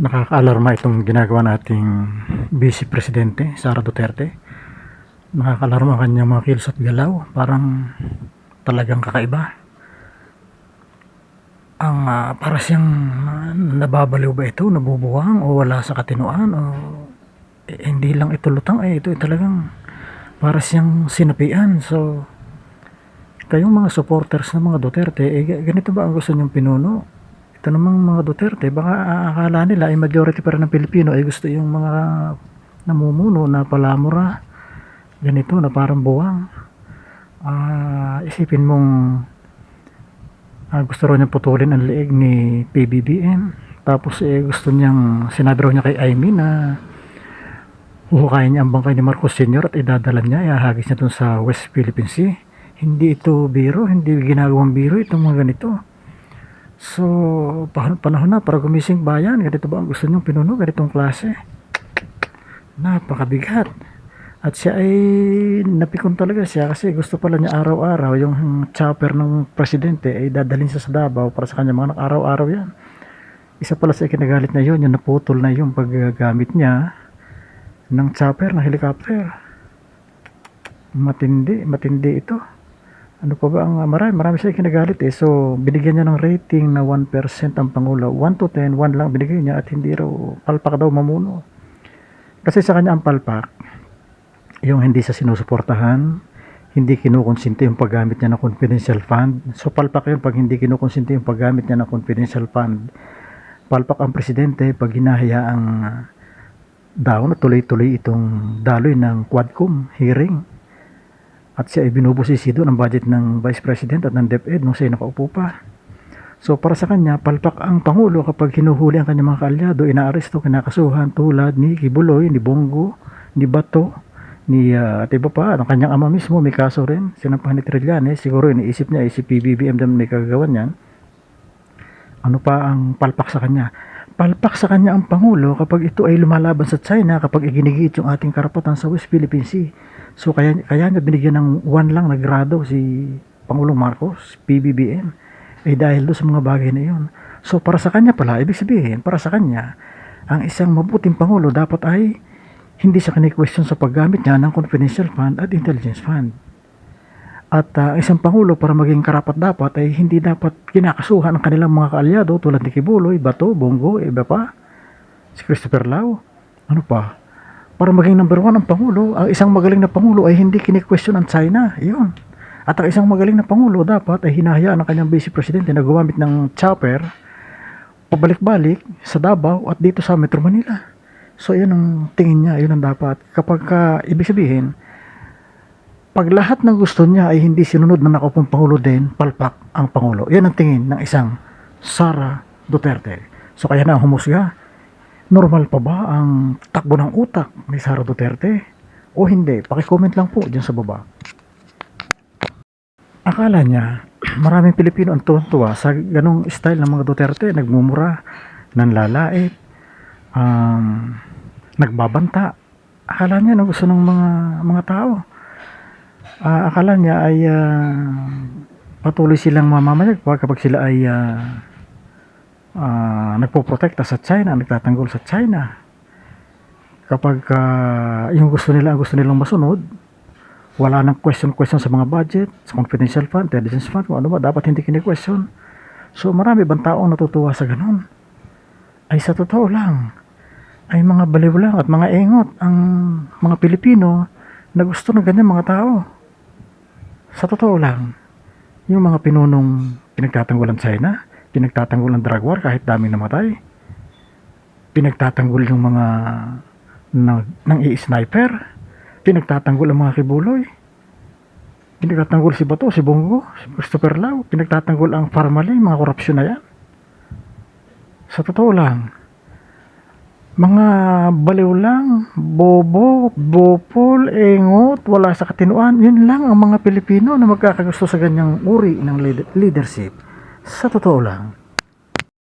nakakaalarma itong ginagawa nating Vice Presidente, Sara Duterte. Nakakaalarma ang kanyang mga kilos at galaw. Parang talagang kakaiba. Ang ah, para siyang ah, nababaliw ba ito, nabubuwang o wala sa katinuan o eh, hindi lang ito lutang eh ito eh, talagang para siyang sinapian. So kayong mga supporters ng mga Duterte, eh, ga- ganito ba ang gusto niyong pinuno? Ito namang mga Duterte, baka akala nila ay majority pa rin ng Pilipino ay gusto yung mga namumuno na palamura. Ganito na parang buwang. Ah, isipin mong ah, gusto raw niya putulin ang leeg ni PBBM. Tapos eh, gusto niyang, sinabi raw niya kay Amy na huhukayin niya ang bangkay ni Marcos Sr. at idadala niya, ihahagis niya dun sa West Philippine Sea. Hindi ito biro, hindi ginagawang biro itong mga ganito. So, pa- panahon na para gumising bayan. Ganito ba ang gusto niyong pinuno? Ganitong klase. Napakabigat. At siya ay napikon talaga siya kasi gusto pala niya araw-araw yung chopper ng presidente ay dadalhin siya sa Davao para sa kanya mga araw-araw yan. Isa pala sa ikinagalit na yun, yung naputol na yung paggamit niya ng chopper na helicopter. Matindi, matindi ito. Ano pa ba ang uh, marami, marami siya kinagalit eh. So, binigyan niya ng rating na 1% ang Pangulo. 1 to 10, 1 lang binigay niya at hindi raw palpak daw mamuno. Kasi sa kanya ang palpak, yung hindi sa sinusuportahan, hindi kinukonsinti yung paggamit niya ng confidential fund. So, palpak yun pag hindi kinukonsinti yung paggamit niya ng confidential fund. Palpak ang presidente pag hinahayaang daw na tuloy-tuloy itong daloy ng Quadcom hearing at siya ay binubusisi doon ang budget ng Vice President at ng DepEd nung siya ay nakaupo pa. So para sa kanya, palpak ang Pangulo kapag hinuhuli ang kanyang mga kaalyado, inaaresto, kinakasuhan tulad ni Kibuloy, ni Bongo, ni Bato, ni uh, at iba pa, ang kanyang ama mismo, may kaso rin, sinampahan ni Trillanes, siguro iniisip niya, si PBBM din may kagagawan yan. Ano pa ang palpak sa kanya? Palpak sa kanya ang Pangulo kapag ito ay lumalaban sa China, kapag iginigiit yung ating karapatan sa West Philippine Sea. So kaya, kaya niya binigyan ng one lang na grado si Pangulong Marcos, PBBM. Eh dahil doon sa mga bagay na yun. So para sa kanya pala, ibig sabihin, para sa kanya, ang isang mabuting Pangulo dapat ay hindi siya kini-question sa paggamit niya ng confidential fund at intelligence fund. At ah, isang Pangulo para maging karapat dapat ay hindi dapat kinakasuhan ang kanilang mga kaalyado tulad ni Kibuloy, Bato, Bongo, iba pa, si Christopher Lau, ano pa, para maging number one ang Pangulo, ang isang magaling na Pangulo ay hindi kini-question ang China. Yun. At ang isang magaling na Pangulo dapat ay hinahayaan ang kanyang Vice Presidente na gumamit ng chopper pabalik-balik sa Davao at dito sa Metro Manila. So, yun ang tingin niya, yun ang dapat. Kapag ka, ibig sabihin, pag lahat ng gusto niya ay hindi sinunod ng nakaupong Pangulo din, palpak ang Pangulo. Yan ang tingin ng isang Sara Duterte. So, kaya na humusga, normal pa ba ang takbo ng utak ni Sara Duterte? O hindi? Pakicomment lang po dyan sa baba. Akala niya, maraming Pilipino ang tuwan-tuwa sa ganong style ng mga Duterte, nagmumura, nanlalait, um, nagbabanta. Akala niya na gusto ng mga mga tao. Ah, akala niya ay ah, patuloy silang mamamayag kapag sila ay ah, ah, nagpoprotekta sa China, nagtatanggol sa China. Kapag ah, yung gusto nila, ang gusto nilang masunod, wala nang question-question sa mga budget, sa confidential fund, intelligence fund, kung ano ba, dapat hindi kini-question. So marami bang tao ang natutuwa sa ganun? Ay sa totoo lang, ay mga baliw lang at mga engot ang mga Pilipino na gusto ng ganyan mga tao. Sa totoo lang, yung mga pinunong pinagtatanggulan China, pinagtatanggol ng drug war kahit daming namatay, pinagtatanggol yung mga ng, ng i-sniper, pinagtatanggol ang mga kibuloy, pinagtatanggol si Bato, si Bongo, si Christopher Lau, pinagtatanggol ang Parmali, mga korupsyon na yan. Sa totoo lang, mga baliw lang, bobo, bopol, engot, wala sa katinuan, yun lang ang mga Pilipino na magkakagusto sa ganyang uri ng lead- leadership. Sa totoo lang.